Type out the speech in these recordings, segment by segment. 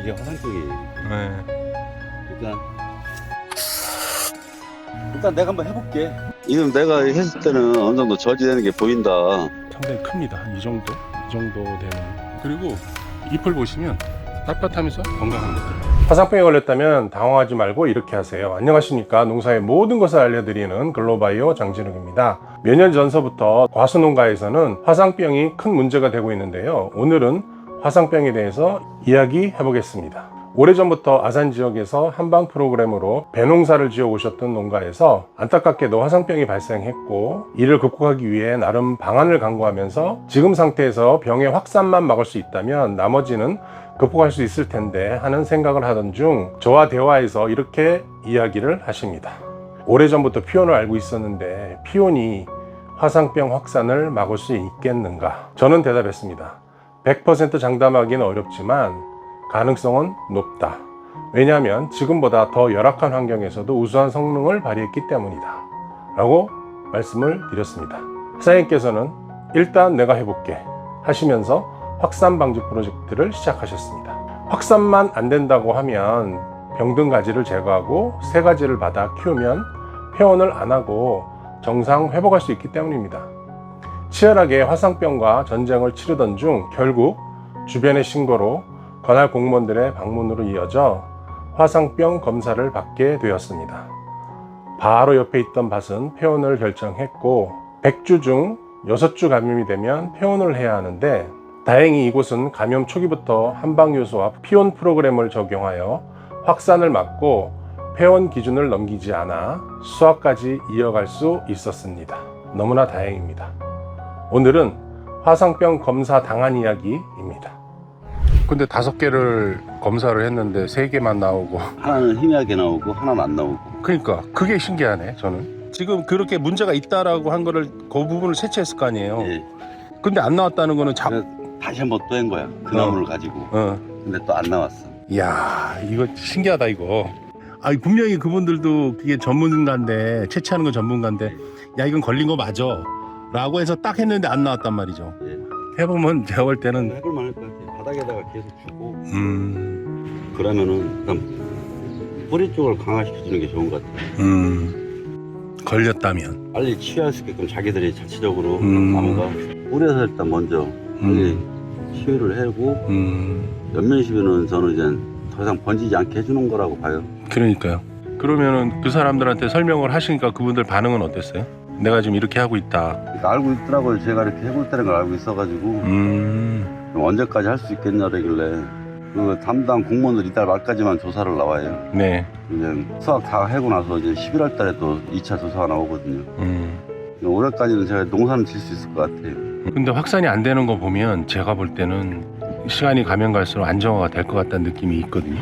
이게 화상병이에요. 네. 일단 일단 내가 한번 해볼게. 이건 내가 했을 때는 어느 정도 저지되는 게 보인다. 상당히 큽니다. 이 정도, 이 정도 되는. 그리고 잎을 보시면 빳빳하면서 건강합니다. 화상병에 걸렸다면 당황하지 말고 이렇게 하세요. 안녕하십니까. 농사의 모든 것을 알려드리는 글로바이오 장진욱입니다. 몇 년 전서부터 과수농가에서는 화상병이 큰 문제가 되고 있는데요. 오늘은 화상병에 대해서 이야기해 보겠습니다. 오래전부터 아산 지역에서 한방 프로그램으로 배농사를 지어 오셨던 농가에서 안타깝게도 화상병이 발생했고 이를 극복하기 위해 나름 방안을 강구하면서 지금 상태에서 병의 확산만 막을 수 있다면 나머지는 극복할 수 있을 텐데 하는 생각을 하던 중 저와 대화에서 이렇게 이야기를 하십니다. 오래전부터 피온을 알고 있었는데 피온이 화상병 확산을 막을 수 있겠는가? 저는 대답했습니다. 100% 장담하기는 어렵지만 가능성은 높다. 왜냐하면 지금보다 더 열악한 환경에서도 우수한 성능을 발휘했기 때문이다. 라고 말씀을 드렸습니다. 사장님께서는 일단 내가 해볼게 하시면서 확산 방지 프로젝트를 시작하셨습니다. 확산만 안 된다고 하면 병든 가지를 제거하고 새 가지를 받아 키우면 폐원을 안 하고 정상 회복할 수 있기 때문입니다. 치열하게 화상병과 전쟁을 치르던 중 결국 주변의 신고로 관할 공무원들의 방문으로 이어져 화상병 검사를 받게 되었습니다. 바로 옆에 있던 밭은 폐원을 결정했고 100주 중 6주 감염이 되면 폐원을 해야 하는데 다행히 이곳은 감염 초기부터 한방요소와 피온 프로그램을 적용하여 확산을 막고 폐원 기준을 넘기지 않아 수확까지 이어갈 수 있었습니다. 너무나 다행입니다. 오늘은 화상병 검사 당한 이야기입니다. 근데 다섯 개를 검사를 했는데 세 개만 나오고 하나는 희미하게 나오고 하나는 안 나오고. 그러니까 그게 신기하네 저는 지금 그렇게 문제가 있다라고 한 거를 그 부분을 채취했을 거 아니에요 예. 근데 안 나왔다는 거는 자 그래서 다시 한번 또 한 거야. 그 나무를 가지고. 어. 근데 또 안 나왔어. 이야 이거 신기하다 이거 아 분명히 그분들도 그게 전문가인데 채취하는 건 전문가인데 야 이건 걸린 거 맞아 라고 해서 딱 했는데 안 나왔단 말이죠 예. 해보면 제가 볼 때는 해볼 만할 것 같아. 바닥에다가 계속 주고 음, 그러면은 일단 뿌리 쪽을 강화시켜주는 게 좋은 것 같아. 음 걸렸다면 빨리 치유할 수 있게끔 자기들이 자체적으로 음. 나무가 뿌려서 일단 먼저 빨리 음, 치유를 하고 음 연면시비는 저는 이제 더 이상 번지지 않게 해주는 거라고 봐요. 그러니까요 그러면은 그 사람들한테 설명을 하시니까 그분들 반응은 어땠어요? 내가 지금 이렇게 하고 있다 그러니까 알고 있더라고요. 제가 이렇게 해볼 때는 걸 알고 있어가지고 음, 그럼 언제까지 할 수 있겠냐길래 그 담당 공무원들 이달 말까지만 조사를 나와요. 네 이제 수학 다 하고 나서 이제 11월 달에 또 2차 조사가 나오거든요. 음. 올해까지는 제가 농사는 질 수 있을 것 같아요. 근데 확산이 안 되는 거 보면 제가 볼 때는 시간이 가면 갈수록 안정화가 될 것 같다는 느낌이 있거든요.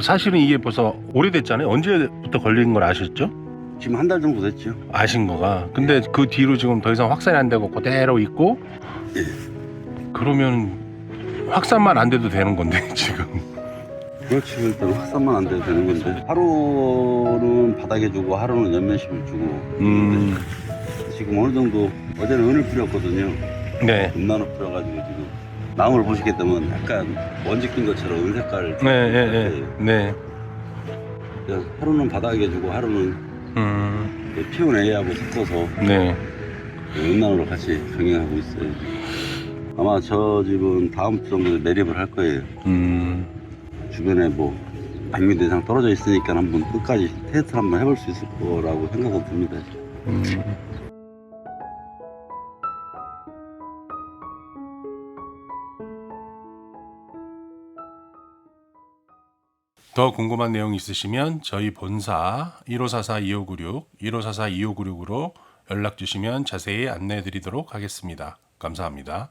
사실은 이게 벌써 오래됐잖아요. 언제부터 걸린 걸 아셨죠? 지금 한 달 정도 됐죠. 아신 거가. 근데 그 뒤로 지금 더 이상 확산이 안 되고 그대로 있고 그러면 확산만 안 돼도 되는 건데 지금. 그렇지 일단 확산만 안 돼도 되는 건데 하루는 바닥에 주고 하루는 연면식을 주고 음, 지금 어느 정도 어제는 은을 뿌렸거든요. 네. 금나무 뿌려가지고 지금 나무를 보시게 되면 약간 먼지 낀 것처럼 은 색깔. 네, 네, 네, 네. 그래서 하루는 바닥에 주고 하루는 음, 피운 A하고 섞어서 네. 은나무로 같이 병행하고 있어요. 아마 저 집은 다음 주 정도에 매립을 할 거예요. 음, 주변에 뭐 100m 이상 떨어져 있으니까 한번 끝까지 테스트 한번 해볼 수 있을 거라고 생각은 듭니다. 음. 더 궁금한 내용 있으시면 저희 본사 1544-2596, 1544-2596으로 연락 주시면 자세히 안내해 드리도록 하겠습니다. 감사합니다.